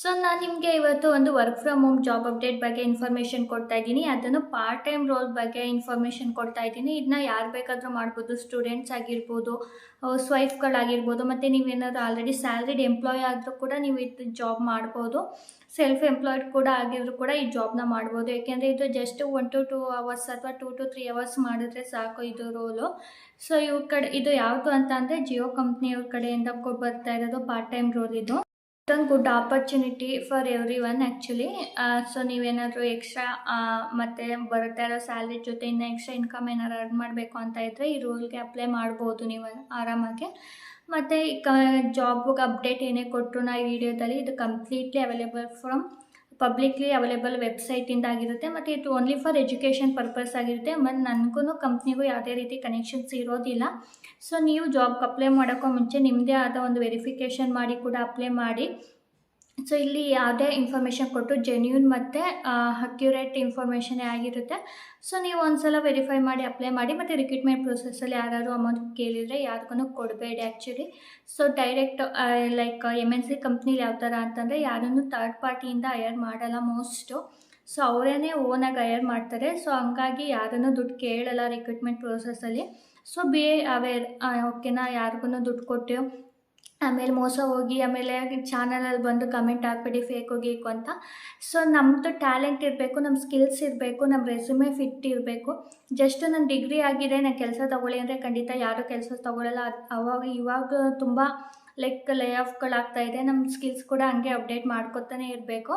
So ನಾನು ನಿಮಗೆ ಇವತ್ತು ಒಂದು work from home job update ಬಗ್ಗೆ ಇನ್ಫಾರ್ಮೇಷನ್ ಕೊಡ್ತಾ ಇದ್ದೀನಿ. ಅದನ್ನು ಪಾರ್ಟ್ ಟೈಮ್ ರೋಲ್ ಬಗ್ಗೆ ಇನ್ಫಾರ್ಮೇಷನ್ ಕೊಡ್ತಾ ಇದ್ದೀನಿ. ಇದನ್ನ ಯಾರು ಬೇಕಾದರೂ ಮಾಡ್ಬೋದು. ಸ್ಟೂಡೆಂಟ್ಸ್ ಆಗಿರ್ಬೋದು ಸ್ವೈಫ್ಗಳಾಗಿರ್ಬೋದು ವೈಫ್ಗಳಾಗಿರ್ಬೋದು ಮತ್ತು ನೀವೇನಾದರೂ ಆಲ್ರೆಡಿ ಸ್ಯಾಲ್ರಿಡ್ ಎಂಪ್ಲಾಯ್ ಆದರೂ ಕೂಡ ನೀವು ಇದು ಜಾಬ್ ಮಾಡ್ಬೋದು. ಸೆಲ್ಫ್ ಎಂಪ್ಲಾಯ್ಡ್ ಕೂಡ ಆಗಿದ್ರು ಕೂಡ ಈ ಜಾಬ್ನ ಮಾಡ್ಬೋದು. ಯಾಕೆಂದರೆ ಇದು just one to two hours ಅಥವಾ ಟೂ ಟು ತ್ರೀ ಅವರ್ಸ್ ಮಾಡಿದ್ರೆ ಸಾಕು ಇದು ರೋಲು ಸೊ ಇವ್ರ ಕಡೆ, ಇದು ಯಾವುದು ಅಂತ ಅಂದರೆ ಜಿಯೋ ಕಂಪ್ನಿಯವ್ರ ಕಡೆಯಿಂದ ಬರ್ತಾ ಇರೋದು ಪಾರ್ಟ್ ಟೈಮ್ ರೋಲ್ ಇದು. ಇದೊಂದು good opportunity for everyone actually so ನೀವೇನಾದರೂ ಎಕ್ಸ್ಟ್ರಾ ಮತ್ತು ಬರ್ತಾ ಇರೋ ಸ್ಯಾಲ್ರಿ ಜೊತೆ ಇನ್ನು ಎಕ್ಸ್ಟ್ರಾ ಇನ್ಕಮ್ ಏನಾರು ಅರ್ನ್ ಮಾಡಬೇಕು ಅಂತ ಇದ್ದರೆ ಈ ರೂಲ್ಗೆ ಅಪ್ಲೈ ಮಾಡ್ಬೋದು ನೀವು ಆರಾಮಾಗಿ. ಮತ್ತು ಕ ಜಾಬ್ಗೆ ಅಪ್ಡೇಟ್ ಏನೇ ಕೊಟ್ಟರು ನಾ ಈ ವಿಡಿಯೋದಲ್ಲಿ, ಇದು completely available from publicly available ವೆಬ್ಸೈಟಿಂದ ಆಗಿರುತ್ತೆ, ಮತ್ತು ಇದು ಓನ್ಲಿ ಫಾರ್ ಎಜುಕೇಷನ್ ಪರ್ಪಸ್ ಆಗಿರುತ್ತೆ. ಮತ್ತು ನನಗೂ ಕಂಪ್ನಿಗೂ ಯಾವುದೇ ರೀತಿ ಕನೆಕ್ಷನ್ಸ್ ಇರೋದಿಲ್ಲ. ಸೊ ನೀವು ಜಾಬ್ಗೆ ಅಪ್ಲೈ ಮಾಡೋಕ್ಕೂ ಮುಂಚೆ ನಿಮ್ಮದೇ ಆದ ಒಂದು ವೆರಿಫಿಕೇಷನ್ ಮಾಡಿ ಕೂಡ ಅಪ್ಲೈ ಮಾಡಿ. ಸೊ ಇಲ್ಲಿ ಯಾವುದೇ ಇನ್ಫಾರ್ಮೇಷನ್ ಕೊಟ್ಟು ಜೆನ್ಯೂನ್ ಮತ್ತು ಅಕ್ಯುರೇಟ್ ಇನ್ಫಾರ್ಮೇಷನೇ ಆಗಿರುತ್ತೆ. ಸೊ ನೀವು ಒಂದ್ಸಲ ವೆರಿಫೈ ಮಾಡಿ ಅಪ್ಲೈ ಮಾಡಿ, ಮತ್ತು ರಿಕ್ರೂಟ್ಮೆಂಟ್ ಪ್ರೊಸೆಸ್ಸಲ್ಲಿ ಯಾರಾದರೂ ಅಮೌಂಟ್ ಕೇಳಿದರೆ ಯಾರಿಗೂ ಕೊಡಬೇಡಿ actually so direct like M N C ಕಂಪ್ನಿಲಿ ಯಾವ ಥರ ಅಂತಂದರೆ ಯಾರನ್ನು ಥರ್ಡ್ ಪಾರ್ಟಿಯಿಂದ ಹೈಯರ್ ಮಾಡಲ್ಲ ಮೋಸ್ಟು ಸೊ ಅವರೇ ಓನಾಗಿ ಹೈಯರ್ ಮಾಡ್ತಾರೆ. ಸೊ ಹಂಗಾಗಿ ಯಾರನ್ನು ದುಡ್ಡು ಕೇಳಲ್ಲ ರಿಕ್ರೂಟ್ಮೆಂಟ್ ಪ್ರೊಸೆಸ್ಸಲ್ಲಿ ಸೊ ಬಿ, ಅವೇರ್ ಓಕೆನಾ ಯಾರಿಗೂ ದುಡ್ಡು ಕೊಟ್ಟು ಆಮೇಲೆ ಮೋಸ ಹೋಗಿ, ಆಮೇಲೆ ಚಾನಲಲ್ಲಿ ಬಂದು ಕಮೆಂಟ್ ಹಾಕ್ಬಿಡಿ ಫೇಕ್ ಗೀಕು ಅಂತ. ಸೊ ನಮ್ಮದು ಟ್ಯಾಲೆಂಟ್ ಇರಬೇಕು ನಮ್ಮ ಸ್ಕಿಲ್ಸ್ ಇರಬೇಕು ನಮ್ಮ ರೆಸ್ಯೂಮೆ ಫಿಟ್ ಇರಬೇಕು. ಜಸ್ಟ್ ನನ್ನ ಡಿಗ್ರಿ ಆಗಿದೆ, ನಾನು ಕೆಲಸ ತೊಗೊಳ್ಳಿ ಅಂದರೆ ಖಂಡಿತ ಯಾರೂ ಕೆಲಸ ತೊಗೊಳ್ಳಲ್ಲ ಅವಾಗ, ಇವಾಗ ತುಂಬ ಲೈಕ್ ಲೇ ಆಫ್ಗಳಾಗ್ತಾ ಇದೆ. ನಮ್ಮ ಸ್ಕಿಲ್ಸ್ ಕೂಡ ಹಂಗೆ ಅಪ್ಡೇಟ್ ಮಾಡ್ಕೊತಾನೆ ಇರಬೇಕು.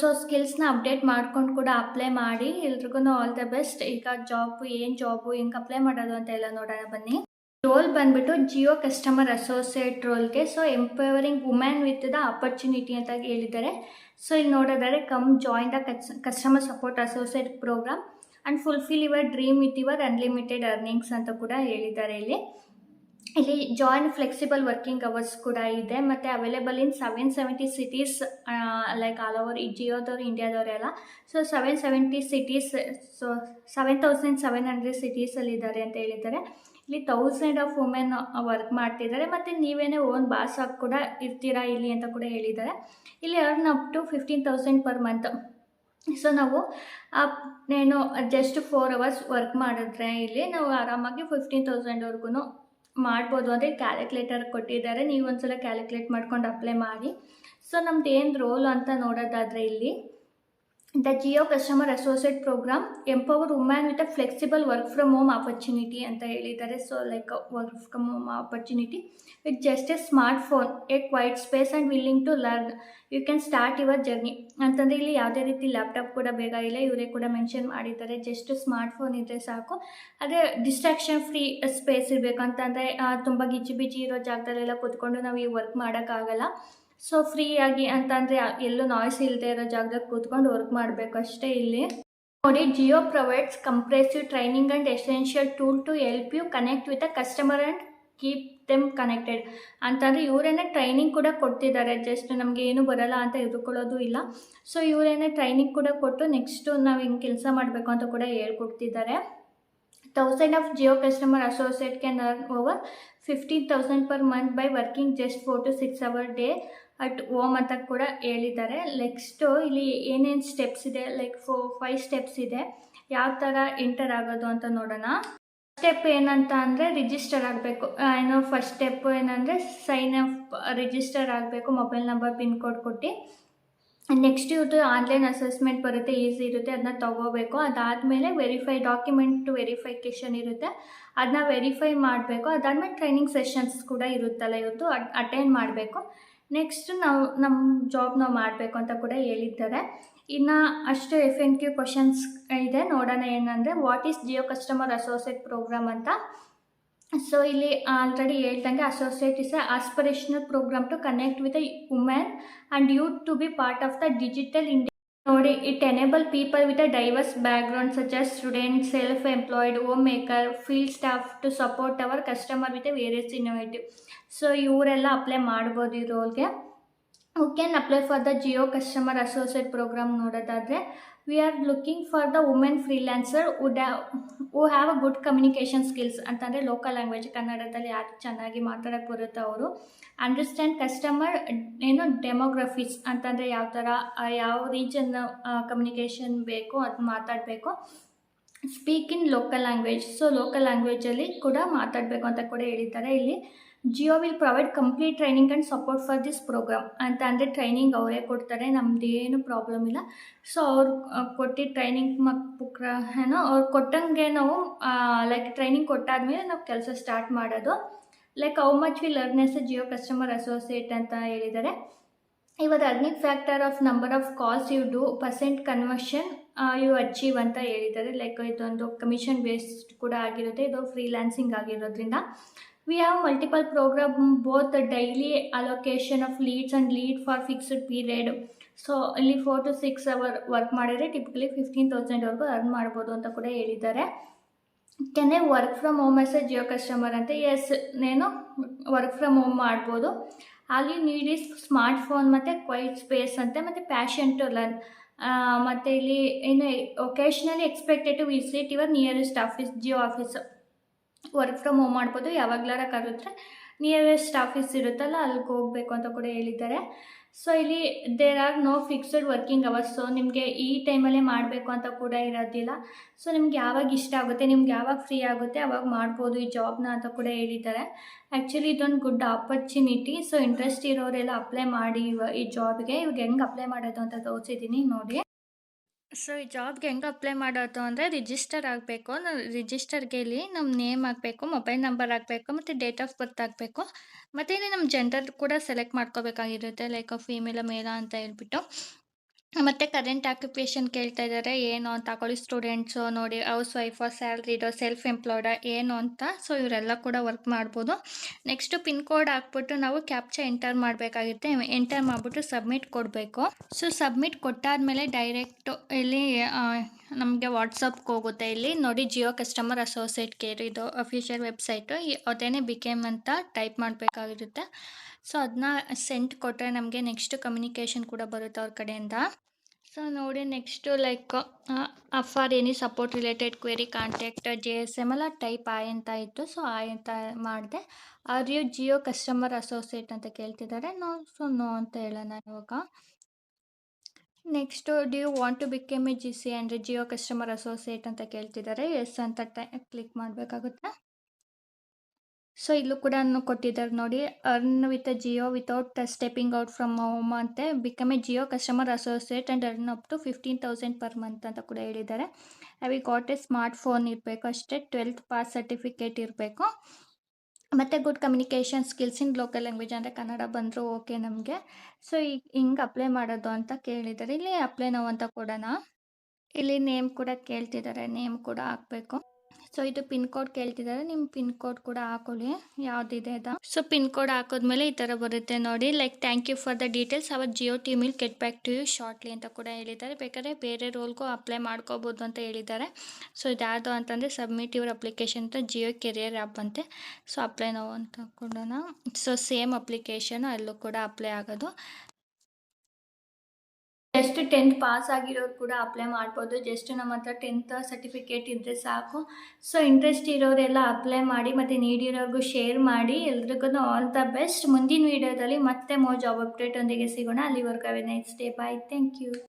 ಸೊ ಸ್ಕಿಲ್ಸ್ನ ಅಪ್ಡೇಟ್ ಮಾಡ್ಕೊಂಡು ಕೂಡ ಅಪ್ಲೈ ಮಾಡಿ ಎಲ್ರಿಗೂ ಆಲ್ ದ ಬೆಸ್ಟ್ ಈಗ ಜಾಬು ಏನು ಜಾಬು ಹೆಂಗೆ ಅಪ್ಲೈ ಮಾಡೋದು ಅಂತ ಎಲ್ಲ ನೋಡೋಣ ಬನ್ನಿ. ರೋಲ್ ಬಂದ್ಬಿಟ್ಟು Jio customer associate ರೋಲ್ಗೆ so empowering women with the opportunity ಅಂತ ಹೇಳಿದ್ದಾರೆ. ಸೊ ಇಲ್ಲಿ ನೋಡೋದಾದ್ರೆ come join the customer support associate programme and fulfil your dream with your unlimited earnings ಅಂತ ಕೂಡ ಹೇಳಿದ್ದಾರೆ ಇಲ್ಲಿ. ಇಲ್ಲಿ ಜಾಯಿನ್ ಫ್ಲೆಕ್ಸಿಬಲ್ ವರ್ಕಿಂಗ್ ಅವರ್ಸ್ ಕೂಡ ಇದೆ, ಮತ್ತು available in seven seventy cities like all over ಈ ಜಿಯೋದವ್ರು ಇಂಡಿಯಾದವರೆಲ್ಲ so seven seventy cities so seven thousand seven hundred ಸಿಟೀಸಲ್ಲಿ ಇದ್ದಾರೆ ಅಂತ ಹೇಳಿದ್ದಾರೆ. ಇಲ್ಲಿ ತೌಸಂಡ್ ಆಫ್ ವುಮೆನ್ ವರ್ಕ್ ಮಾಡ್ತಿದ್ದಾರೆ. ಮತ್ತು ನೀವೇನೇ ಓನ್ ಬಾಸ್ ಆಗಿ ಕೂಡ ಇರ್ತೀರಾ, ಇಲ್ಲಿ ಅಂತ ಕೂಡ ಹೇಳಿದ್ದಾರೆ. ಇಲ್ಲಿ earn up to fifteen thousand per month so ನಾವು ಏನು ಜಸ್ಟ್ ಫೋರ್ ಅವರ್ಸ್ ವರ್ಕ್ ಮಾಡಿದ್ರೆ ಇಲ್ಲಿ ನಾವು ಆರಾಮಾಗಿ ಫಿಫ್ಟೀನ್ ತೌಸಂಡ್ವರೆಗೂ ಮಾಡ್ಬೋದು ಅಂದರೆ ಕ್ಯಾಲ್ಕುಲೇಟರ್ ಕೊಟ್ಟಿದ್ದಾರೆ. ನೀವು ಒಂದ್ಸಲ ಕ್ಯಾಲ್ಕುಲೇಟ್ ಮಾಡ್ಕೊಂಡು ಅಪ್ಲೈ ಮಾಡಿ. ಸೊ ನಮ್ದು ಏನು ರೋಲ್ ಅಂತ ನೋಡೋದಾದರೆ ಇಲ್ಲಿ the Jio customer associate programme empower woman a flexible work from home opportunity ಅಂತ ಹೇಳಿದ್ದಾರೆ. So like work from home opportunity with just a smartphone a quiet space and willing to learn you can start your journey ಅಂತಂದರೆ ಇಲ್ಲಿ ಯಾವುದೇ ರೀತಿ laptop ಕೂಡ ಬೇಕಾಗಿಲ್ಲ ಇವರೇ ಕೂಡ ಮೆನ್ಷನ್ ಮಾಡಿದ್ದಾರೆ. ಜಸ್ಟ್ ಸ್ಮಾರ್ಟ್ ಫೋನ್ ಇದ್ದರೆ ಸಾಕು. ಅದೇ ಡಿಸ್ಟ್ರಾಕ್ಷನ್ ಫ್ರೀ ಸ್ಪೇಸ್ ಇರಬೇಕು ಅಂತಂದರೆ ತುಂಬ ಗಿಜಿ ಬಿಚ್ಚಿ ಇರೋ ಜಾಗದಲ್ಲೆಲ್ಲ ಕೂತ್ಕೊಂಡು ನಾವು ಈ ವರ್ಕ್ ಮಾಡೋಕ್ಕಾಗಲ್ಲ. ಸೊ ಫ್ರೀಯಾಗಿ ಅಂತಂದರೆ ಎಲ್ಲೂ ನಾಯ್ಸ್ ಇಲ್ಲದೆ ಇರೋ ಜಾಗದಾಗ ಕೂತ್ಕೊಂಡು ವರ್ಕ್ ಮಾಡಬೇಕು ಅಷ್ಟೇ ಇಲ್ಲಿ. ನೋಡಿ Jio provides comprehensive training and essential tool to help you connect with a customer and keep them connected ಅಂತಂದರೆ ಇವರೇನೇ ಟ್ರೈನಿಂಗ್ ಕೂಡ ಕೊಡ್ತಿದ್ದಾರೆ. ಜಸ್ಟ್ ನಮಗೆ ಏನು ಬರಲ್ಲ ಅಂತ ಎದುರ್ಕೊಳ್ಳೋದು ಇಲ್ಲ. ಸೊ ಇವರೇನೇ ಟ್ರೈನಿಂಗ್ ಕೂಡ ಕೊಟ್ಟು ನೆಕ್ಸ್ಟು ನಾವು ಹಿಂಗೆ ಕೆಲಸ ಮಾಡಬೇಕು ಅಂತ ಕೂಡ ಹೇಳ್ಕೊಡ್ತಿದ್ದಾರೆ. Thousand of Jio customer associate can earn over fifteen thousand per month by working just four to six hour day at home ಅಂತ ಕೂಡ ಹೇಳಿದ್ದಾರೆ. ನೆಕ್ಸ್ಟು ಇಲ್ಲಿ ಏನೇನು ಸ್ಟೆಪ್ಸ್ ಇದೆ? ಲೈಕ್ ಫೋ ಫೈವ್ ಸ್ಟೆಪ್ಸ್ ಇದೆ. ಯಾವ ಥರ ಎಂಟರ್ ಆಗೋದು ಅಂತ ನೋಡೋಣ. ಸ್ಟೆಪ್ ಏನಂತ ಅಂದರೆ ರಿಜಿಸ್ಟರ್ ಆಗಬೇಕು. ಏನು ಫಸ್ಟ್ ಸ್ಟೆಪ್ ಏನಂದರೆ ಸೈನ್ ಅಪ್ ರಿಜಿಸ್ಟರ್ ಆಗಬೇಕು ಮೊಬೈಲ್ ನಂಬರ್ ಪಿನ್ ಕೋಡ್ ಕೊಟ್ಟು. ನೆಕ್ಸ್ಟ್ ಇವ್ರದ್ದು ಆನ್ಲೈನ್ ಅಸೆಸ್ಮೆಂಟ್ ಬರುತ್ತೆ ಈಸಿ ಇರುತ್ತೆ ಅದನ್ನ ತೊಗೋಬೇಕು. ಅದಾದಮೇಲೆ ವೆರಿಫೈ ಡಾಕ್ಯುಮೆಂಟ್ ವೆರಿಫೈಕೇಷನ್ ಇರುತ್ತೆ. ಅದನ್ನ ವೆರಿಫೈ ಮಾಡಬೇಕು. ಅದಾದಮೇಲೆ ಟ್ರೈನಿಂಗ್ ಸೆಷನ್ಸ್ ಕೂಡ ಇರುತ್ತಲ್ಲ ಇವತ್ತು ಅಟೆಂಡ್ ಮಾಡಬೇಕು. ನೆಕ್ಸ್ಟ್ ನಾವು ನಮ್ಮ ಜಾಬ್ ನಾವು ಮಾಡಬೇಕು ಅಂತ ಕೂಡ ಹೇಳಿದ್ದಾರೆ. ಇನ್ನು ಅಷ್ಟು ಎಫ್ ಎನ್ ಕ್ಯೂ ಕ್ವಶನ್ಸ್ ಇದೆ. ನೋಡೋಣ ಏನಂದರೆ what is Jio customer associate program ಅಂತ. ಸೊ ಇಲ್ಲಿ ಆಲ್ರೆಡಿ ಹೇಳ್ದಂಗೆ associate is a aspirational program to connect with women and youth to be part of the digital India ನೋಡಿ it enable people with a diverse background such as student self employed home maker field staff to support our customer with various innovative so ಇವರೆಲ್ಲ apply ಮಾಡ್ಬೋದು ಈ ರೋಲ್ಗೆ okay apply for the Jio customer associate program ನೋಡೋದಾದರೆ we are looking for the women freelancer would who have a good communication skills ಅಂತಂದರೆ local language ಕನ್ನಡದಲ್ಲಿ ಯಾರು ಚೆನ್ನಾಗಿ ಮಾತಾಡೋಕ್ಕೆ ಬರುತ್ತೆ ಅವರು. ಅಂಡರ್ಸ್ಟ್ಯಾಂಡ್ ಕಸ್ಟಮರ್ ಏನು ಡೆಮೋಗ್ರಫೀಸ್ ಅಂತಂದರೆ ಯಾವ ಥರ ಯಾವ ರೀಜನ್ ಕಮ್ಯುನಿಕೇಷನ್ ಬೇಕು ಅದು ಮಾತಾಡಬೇಕು. Speak in local language so local ಲ್ಯಾಂಗ್ವೇಜಲ್ಲಿ ಕೂಡ ಮಾತಾಡಬೇಕು ಅಂತ ಕೂಡ ಹೇಳಿದ್ದಾರೆ. ಇಲ್ಲಿ Jio will provide complete training and support for this program ಅಂತ ಅಂದರೆ ಟ್ರೈನಿಂಗ್ ಅವರೇ ಕೊಡ್ತಾರೆ. ನಮ್ದು ಏನು ಪ್ರಾಬ್ಲಮ್ ಇಲ್ಲ. ಸೊ ಅವ್ರು ಕೊಟ್ಟಿದ್ದ ಟ್ರೈನಿಂಗ್ ಮಕ್ರ ಏನೋ ಅವ್ರು ಕೊಟ್ಟಂಗೆ ನಾವು ಲೈಕ್ ಟ್ರೈನಿಂಗ್ ಕೊಟ್ಟಾದ್ಮೇಲೆ ನಾವು ಕೆಲಸ ಸ್ಟಾರ್ಟ್ ಮಾಡೋದು. Like how much we learn as Jio customer associate ಅಂತ ಹೇಳಿದ್ದಾರೆ. ಇವತ್ತು earning factor of number of calls you do percent conversion you achieve ಅಂತ ಹೇಳಿದ್ದಾರೆ. ಲೈಕ್ ಇದೊಂದು ಕಮಿಷನ್ ಬೇಸ್ಡ್ ಕೂಡ ಆಗಿರುತ್ತೆ. ಇದು ಫ್ರೀಲ್ಯಾನ್ಸಿಂಗ್ ಆಗಿರೋದ್ರಿಂದ. We have multiple program both daily allocation of leads and lead for fixed period so ಇಲ್ಲಿ four to six hour work ಮಾಡಿದರೆ typically fifteen ತೌಸಂಡ್ವರೆಗೂ ಅರ್ನ್ ಮಾಡ್ಬೋದು ಅಂತ ಕೂಡ ಹೇಳಿದ್ದಾರೆ. Can I work from home as a Jio customer ಅಂತ? S ನೇನು work from home ಮಾಡ್ಬೋದು. ನೀಡ್ ಇಸ್ ಸ್ಮಾರ್ಟ್ ಫೋನ್ ಮತ್ತು ಕ್ವೈಟ್ ಸ್ಪೇಸ್ ಅಂತೆ, ಮತ್ತು ಪ್ಯಾಷನ್ ಟು ಲರ್ನ್ ಮತ್ತು ಇಲ್ಲಿ ಏನು occasionally expected to visit your nearest office Jio office work from home ಮಾಡ್ಬೋದು, ಯಾವಾಗ್ಲಾರ ಕರೆದ್ರೆ ನಿಯರೆಸ್ಟ್ ಆಫೀಸ್ ಇರುತ್ತಲ್ಲ, ಅಲ್ಲಿಗೆ ಹೋಗಬೇಕು ಅಂತ ಕೂಡ ಹೇಳಿದ್ದಾರೆ. ಸೊ ಇಲ್ಲಿ there are no fixed working hours so ನಿಮಗೆ ಈ ಟೈಮಲ್ಲೇ ಮಾಡಬೇಕು ಅಂತ ಕೂಡ ಇರೋದಿಲ್ಲ. ಸೊ ನಿಮ್ಗೆ ಯಾವಾಗ ಇಷ್ಟ ಆಗುತ್ತೆ, ನಿಮ್ಗೆ ಯಾವಾಗ ಫ್ರೀ ಆಗುತ್ತೆ, ಅವಾಗ ಮಾಡ್ಬೋದು ಈ ಜಾಬ್ನ ಅಂತ ಕೂಡ ಹೇಳಿದ್ದಾರೆ. ಆ್ಯಕ್ಚುಲಿ ಇದೊಂದು ಗುಡ್ ಆಪರ್ಚುನಿಟಿ ಸೊ ಇಂಟ್ರೆಸ್ಟ್ ಇರೋರೆಲ್ಲ ಅಪ್ಲೈ ಮಾಡಿ ಈ ಜಾಬ್ಗೆ ಇವಾಗ ಹೆಂಗೆ ಅಪ್ಲೈ ಮಾಡೋದು ಅಂತ ತೋರಿಸಿದ್ದೀನಿ, ನೋಡಿ. ಸೊ ಈ ಜಾಬ್ಗೆ ಹೆಂಗೆ ಅಪ್ಲೈ ಮಾಡೋದು ಅಂದರೆ ರಿಜಿಸ್ಟರ್ ಆಗಬೇಕು. ರಿಜಿಸ್ಟರ್ಗೆ ಇಲ್ಲಿ ನಮ್ಮ ನೇಮ್ ಆಗಬೇಕು ಮೊಬೈಲ್ ನಂಬರ್ ಆಗಬೇಕು ಮತ್ತು ಡೇಟ್ ಆಫ್ ಬರ್ತ್ ಆಗಬೇಕು ಮತ್ತು ಇಲ್ಲಿ ನಮ್ಮ ಜೆಂಡರ್ ಕೂಡ ಸೆಲೆಕ್ಟ್ ಮಾಡ್ಕೋಬೇಕಾಗಿರುತ್ತೆ ಲೈಕ್ ಫೀಮೇಲ ಮೇಲ ಅಂತ ಹೇಳ್ಬಿಟ್ಟು. ಮತ್ತು ಕರೆಂಟ್ ಆಕ್ಯುಪೇಷನ್ ಕೇಳ್ತಾ ಇದ್ದಾರೆ ಏನು ಅಂತ ತಗೊಳ್ಳಿ ಸ್ಟೂಡೆಂಟ್ಸು ನೋಡಿ ಹೌಸ್ ವೈಫ್ ಸ್ಯಾಲ್ರಿಡೋ ಸೆಲ್ಫ್ ಎಂಪ್ಲಾಯ್ಡ ಏನು ಅಂತ. ಸೊ ಇವರೆಲ್ಲ ಕೂಡ ವರ್ಕ್ ಮಾಡ್ಬೋದು. ನೆಕ್ಸ್ಟು ಪಿನ್ ಕೋಡ್ ಹಾಕ್ಬಿಟ್ಟು ನಾವು ಕ್ಯಾಪ್ಚ ಎಂಟರ್ ಮಾಡಬೇಕಾಗುತ್ತೆ. ಎಂಟರ್ ಮಾಡಿಬಿಟ್ಟು ಸಬ್ಮಿಟ್ ಕೊಡಬೇಕು. ಸೊ ಸಬ್ಮಿಟ್ ಕೊಟ್ಟಾದಮೇಲೆ ಡೈರೆಕ್ಟು ಇಲ್ಲಿ ನಮಗೆ ವಾಟ್ಸಪ್ಗೆ ಹೋಗುತ್ತೆ ಇಲ್ಲಿ. ನೋಡಿ ಜಿಯೋ ಕಸ್ಟಮರ್ ಅಸೋಸಿಯೇಟ್ ಕೇರ್ ಇದು ಅಫಿಷಿಯಲ್ ವೆಬ್ಸೈಟು ಅದೇನೇ ಬಿಕೇಮ್ ಅಂತ ಟೈಪ್ ಮಾಡಬೇಕಾಗಿರುತ್ತೆ. ಸೊ ಅದನ್ನ ಸೆಂಟ್ ಕೊಟ್ಟರೆ ನಮಗೆ ನೆಕ್ಸ್ಟ್ ಕಮ್ಯುನಿಕೇಷನ್ ಕೂಡ ಬರುತ್ತೆ ಅವ್ರ ಕಡೆಯಿಂದ. ಸೊ ನೋಡಿ next like for any support related query contact J S M ಎಲ್ಲ ಟೈಪ್ ಆಯ್ ಅಂತ ಇತ್ತು. ಸೊ ಆಯ್ ಅಂತ ಮಾಡಿದೆ. Are you Jio customer associate ಅಂತ ಕೇಳ್ತಿದ್ದಾರೆ. ನೋ ಸೊ ನೋ ಅಂತ ಹೇಳೋಣ ಇವಾಗ. Next do you want to became a J C ಅಂದರೆ ಜಿಯೋ ಕಸ್ಟಮರ್ ಅಸೋಸಿಯೇಟ್ ಅಂತ ಕೇಳ್ತಿದ್ದಾರೆ ಎಸ್ ಅಂತ ಟೈ ಕ್ಲಿಕ್ ಮಾಡಬೇಕಾಗುತ್ತೆ. ಸೊ ಇಲ್ಲೂ ಕೂಡ ಕೊಟ್ಟಿದ್ದಾರೆ ನೋಡಿ. Earn with Jio without stepping out from home ಅಂತ. Become a Jio customer associate and earn up to fifteen thousand per month ಅಂತ ಕೂಡ ಹೇಳಿದ್ದಾರೆ. ಅವಿ ಗಾಟ್ ಎ ಸ್ಮಾರ್ಟ್ ಫೋನ್ ಇರಬೇಕು ಅಷ್ಟೇ? ಟ್ವೆಲ್ತ್ ಪಾಸ್ ಸರ್ಟಿಫಿಕೇಟ್ ಇರಬೇಕು. ಮತ್ತು good communication skills in local language ಅಂದರೆ ಕನ್ನಡ ಬಂದರೂ ಓಕೆ ನಮಗೆ. ಸೊ ಈಗ ಹಿಂಗೆ ಅಪ್ಲೈ ಮಾಡೋದು ಅಂತ ಕೇಳಿದ್ದಾರೆ ಇಲ್ಲಿ ಅಪ್ಲೈ ನಾವು ಅಂತ ಕೊಡೋಣ. ಇಲ್ಲಿ ನೇಮ್ ಕೂಡ ಕೇಳ್ತಿದ್ದಾರೆ ನೇಮ್ ಕೂಡ ಹಾಕಬೇಕು. ಸೊ ಇದು ಪಿನ್ ಕೋಡ್ ಕೇಳ್ತಿದ್ದಾರೆ. ನಿಮ್ಮ ಪಿನ್ ಕೋಡ್ ಕೂಡ ಹಾಕೊಳ್ಳಿ. ಯಾವುದಿದೆ ಅದ? ಸೊ ಪಿನ್ ಕೋಡ್ ಹಾಕೋದ್ಮೇಲೆ ಈ ಥರ ಬರುತ್ತೆ ನೋಡಿ. Like thank you for the details our Jio team will get back to you shortly ಅಂತ ಕೂಡ ಹೇಳಿದ್ದಾರೆ. ಬೇಕಾದ್ರೆ ಬೇರೆ ರೋಲ್ಗೂ ಅಪ್ಲೈ ಮಾಡ್ಕೋಬೋದು ಅಂತ ಹೇಳಿದ್ದಾರೆ. ಸೊ ಇದ್ಯಾವುದು ಅಂತಂದರೆ ಸಬ್ಮಿಟ್ ಯುವರ್ ಅಪ್ಲಿಕೇಶನ್ ಅಂತ ಜಿಯೋ ಕೆರಿಯರ್ ಆ್ಯಪ್ ಅಂತೆ. ಸೊ ಅಪ್ಲೈ ನೋವು ಅಂತ ಕೊಡೋಣ ಸೊ ಸೇಮ್ ಅಪ್ಲಿಕೇಶನ್ ಅಲ್ಲೂ ಕೂಡ ಅಪ್ಲೈ ಆಗೋದು. ಜಸ್ಟ್ ಟೆಂತ್ ಪಾಸ್ ಆಗಿರೋರು ಕೂಡ ಅಪ್ಲೈ ಮಾಡ್ಬೋದು. ಜಸ್ಟ್ ನಮ್ಮ ಹತ್ರ ಟೆಂತ್ ಸರ್ಟಿಫಿಕೇಟ್ ಇದ್ದರೆ ಸಾಕು. ಸೊ ಇಂಟ್ರೆಸ್ಟ್ ಇರೋರೆಲ್ಲ ಅಪ್ಲೈ ಮಾಡಿ ಮತ್ತು ನೀಡಿರೋರಿಗೂ ಶೇರ್ ಮಾಡಿ. ಎಲ್ರಿಗೂ ಆಲ್ ದ ಬೆಸ್ಟ್ ಮುಂದಿನ ವೀಡಿಯೋದಲ್ಲಿ ಮತ್ತೆ ಮೋ ಜಾಬ್ ಅಪ್ಡೇಟ್ ಒಂದಿಗೆ ಸಿಗೋಣ. ಅಲ್ಲಿವರೆಗೂ next day bye thank you